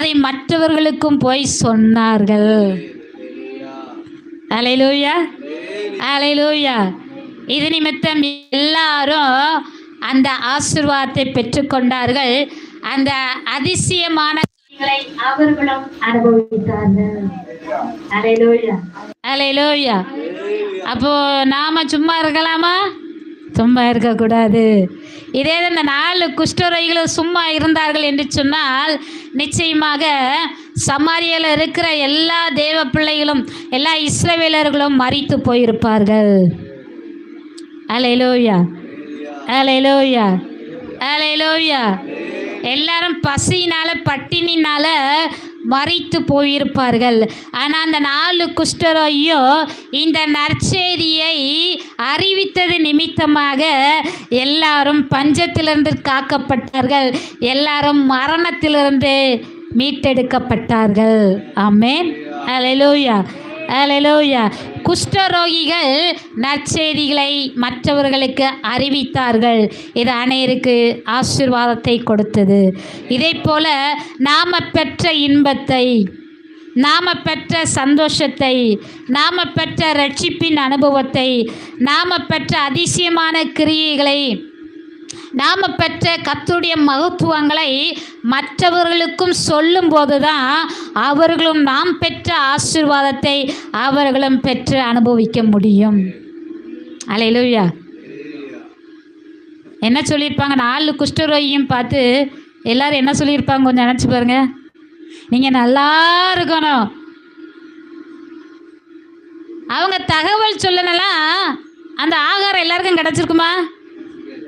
அதை மற்றவர்களுக்கும் போய் சொன்னார்கள். அலையிலூயா. அலையிலூயா. இது நிமித்தம் எல்லாரும் அந்த ஆசீர்வாதத்தை பெற்றுக்கொண்டார்கள். அந்த அதிசயமான காரியங்களை அவர்களும் அனுபவித்தார்கள். அலையிலூயா. அலையிலூயா. அப்போ நாம சும்மா இருக்கலாமா? சும்மா இருக்கக்கூடாது. இதே இந்த நாலு குஷ்டரைகளும் சும்மா இருந்தார்கள் என்று சொன்னால் நிச்சயமாக சமாரியில் இருக்கிற எல்லா தேவ பிள்ளைகளும் எல்லா இஸ்ரவேலர்களும் மறித்து போயிருப்பார்கள். அலையிலோயா அலையிலோயா அலையிலோயா எல்லாரும் பசியினால பட்டினினால மறைத்து போயிருப்பார்கள். ஆனால் அந்த நாலு குஷ்டரோகியோ இந்த நற்செய்தியை அறிவித்தது நிமித்தமாக எல்லாரும் பஞ்சத்திலிருந்து காக்கப்பட்டார்கள். எல்லாரும் மரணத்திலிருந்து மீட்டெடுக்கப்பட்டார்கள். ஆமேன். அலையிலோயா அலையிலோயா குஷ்டரோகிகள் நற்செய்திகளை மற்றவர்களுக்கு அறிவித்தார்கள். இது அனைவருக்கு ஆசீர்வாதத்தை கொடுத்தது. இதே போல நாம் பெற்ற இன்பத்தை நாம் பெற்ற சந்தோஷத்தை நாம் பெற்ற ரட்சிப்பின் அனுபவத்தை நாம் பெற்ற அதிசயமான கிரியைகளை நாம் பெற்ற கத்துடைய மகத்துவங்களை மற்றவர்களுக்கும் சொல்லும்போது தான் அவர்களும் நாம் பெற்ற ஆசீர்வாதத்தை அவர்களும் பெற்று அனுபவிக்க முடியும். அலையிலுயா என்ன சொல்லியிருப்பாங்க? நாலு குஷ்டரோகியும் பார்த்து எல்லாரும் என்ன சொல்லியிருப்பாங்க? கொஞ்சம் நினச்சி பாருங்க. நீங்கள் நல்லா இருக்கணும். அவங்க தகவல் சொல்லனெல்லாம் அந்த ஆகாரம் எல்லாருக்கும் கிடச்சிருக்குமா?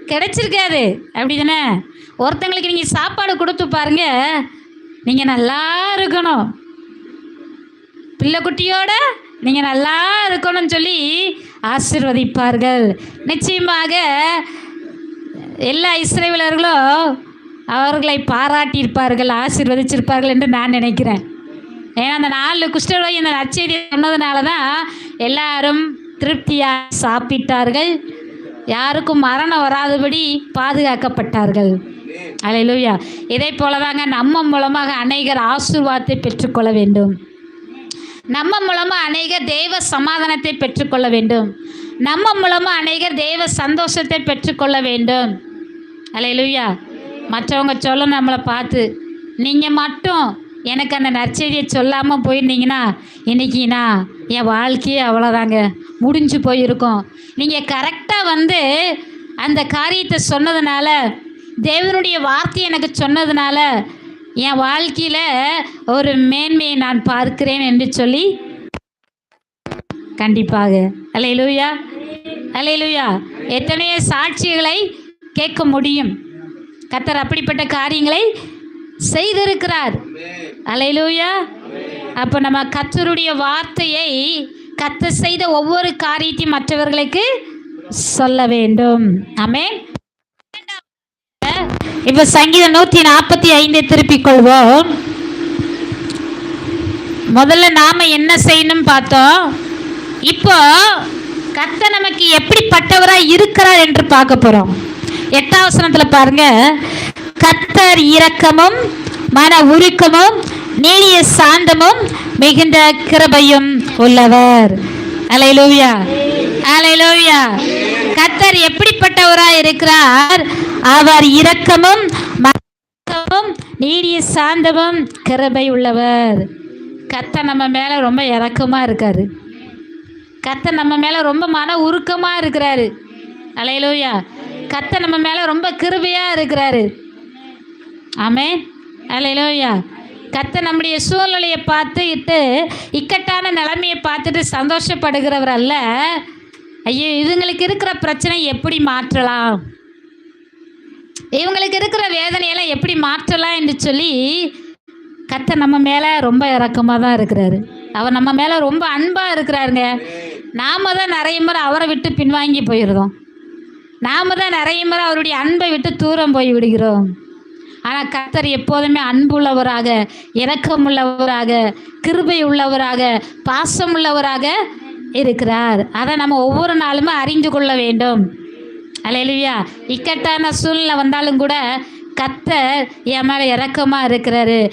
கிடைச்சிருக்காது. அப்படி தானே ஒருத்தங்களுக்கு நீங்கள் சாப்பாடு கொடுத்து பாருங்க. நீங்கள் நல்லா இருக்கணும். பிள்ளை குட்டியோட நீங்கள் நல்லா இருக்கணும்னு சொல்லி ஆசிர்வதிப்பார்கள். நிச்சயமாக எல்லா இஸ்ரேவிலர்களும் அவர்களை பாராட்டியிருப்பார்கள் ஆசிர்வதிச்சிருப்பார்கள் என்று நான் நினைக்கிறேன். ஏன்னா அந்த நாலு குஷ்டரோகி இந்த நச்செடி சொன்னதுனால தான் எல்லாரும் திருப்தியாக சாப்பிட்டார்கள். யாருக்கும் மரணம் வராதபடி பாதுகாக்கப்பட்டார்கள். அலையிலுயா இதே போல தாங்க நம்ம மூலமாக அநேகர் ஆசீர்வாதத்தை பெற்றுக்கொள்ள வேண்டும். நம்ம மூலமாக அநேகர் தெய்வ சமாதானத்தை பெற்றுக்கொள்ள வேண்டும். நம்ம மூலமாக அநேகர் தெய்வ சந்தோஷத்தை பெற்றுக்கொள்ள வேண்டும். அலையிலுயா மற்றவங்க சொல்ல நம்மளை பார்த்து நீங்கள் மட்டும் எனக்கு அந்த நற்செய்தியை சொல்லாமல் போயிருந்தீங்கன்னா இன்னைக்கு நான் என் வாழ்க்கையே அவ்வளோதாங்க முடிஞ்சு போயிருக்கோம். நீங்கள் கரெக்டாக வந்து அந்த காரியத்தை சொன்னதுனால தேவனுடைய வார்த்தை எனக்கு சொன்னதுனால என் வாழ்க்கையில் ஒரு மேன்மையை நான் பார்க்கிறேன் என்று சொல்லி கண்டிப்பாக. அலை லூயா அலை லூயா எத்தனையோ சாட்சிகளை கேட்க முடியும். கத்தர் அப்படிப்பட்ட காரியங்களை செய்திருக்கிறார். அலையிலூயா அப்போ நம்ம கத்தருடைய வார்த்தையை கத்த செய்த ஒவ்வொரு காரியத்தையும் மற்றவர்களுக்கு சொல்ல வேண்டும். ஆமென் இப்போ சங்கீதம் நூற்றி நாற்பத்தி ஐந்தை திருப்பிக் கொள்வோம் முதல்ல நாம என்ன செய்யணும் பார்த்தோம். இப்போ கத்த நமக்கு எப்படிப்பட்டவரா இருக்கிறார் என்று பார்க்க போறோம். எட்டாம் வசனத்துல பாருங்க. கத்தர் இரக்கமும் மன உருக்கமும் நீடிய சாந்தமும் மிகுந்த கிருபையும் உள்ளவர். அலையிலோவியா அலையிலோவியா கத்தர் எப்படிப்பட்டவரா இருக்கிறார்? அவர் இரக்கமும் நீடிய சாந்தமும் கிருபை உள்ளவர். கத்த நம்ம மேலே ரொம்ப இறக்கமாக இருக்காரு. கத்த நம்ம மேலே ரொம்ப மன உருக்கமாக இருக்கிறாரு. அலையலோயா. கத்த நம்ம மேலே ரொம்ப கிருபையாக இருக்கிறாரு. ஆமே அலையலோயா. கத்த நம்முடைய சூழ்நிலையை பார்த்துட்டு இக்கட்டான நிலைமையை பார்த்துட்டு சந்தோஷப்படுகிறவர் அல்ல. ஐயோ இதுங்களுக்கு இருக்கிற பிரச்சனை எப்படி மாற்றலாம்? இவங்களுக்கு இருக்கிற வேதனையெல்லாம் எப்படி மாற்றலாம் என்று சொல்லி கத்த நம்ம மேலே ரொம்ப இறக்கமாக தான் இருக்கிறாரு. அவர் நம்ம மேலே ரொம்ப அன்பாக இருக்கிறாருங்க. நாம தான் நிறைய முறை அவரை விட்டு பின்வாங்கி போயிடுறோம் நாம தான் நிறைய முறை அவருடைய அன்பை விட்டு தூரம் போய் விடுகிறோம். ஆனால் கர்த்தர் எப்போதுமே அன்புள்ளவராக இரக்கமுள்ளவராக கிருபை உள்ளவராக பாசம் உள்ளவராக இருக்கிறார். அதை நம்ம ஒவ்வொரு நாளுமே அறிந்து கொள்ள வேண்டும். அலையிலுயா. இக்கட்டான சூழ்நிலை வந்தாலும் கூட கத்த என் மேலே இறக்கமாக இருக்கிறாரு.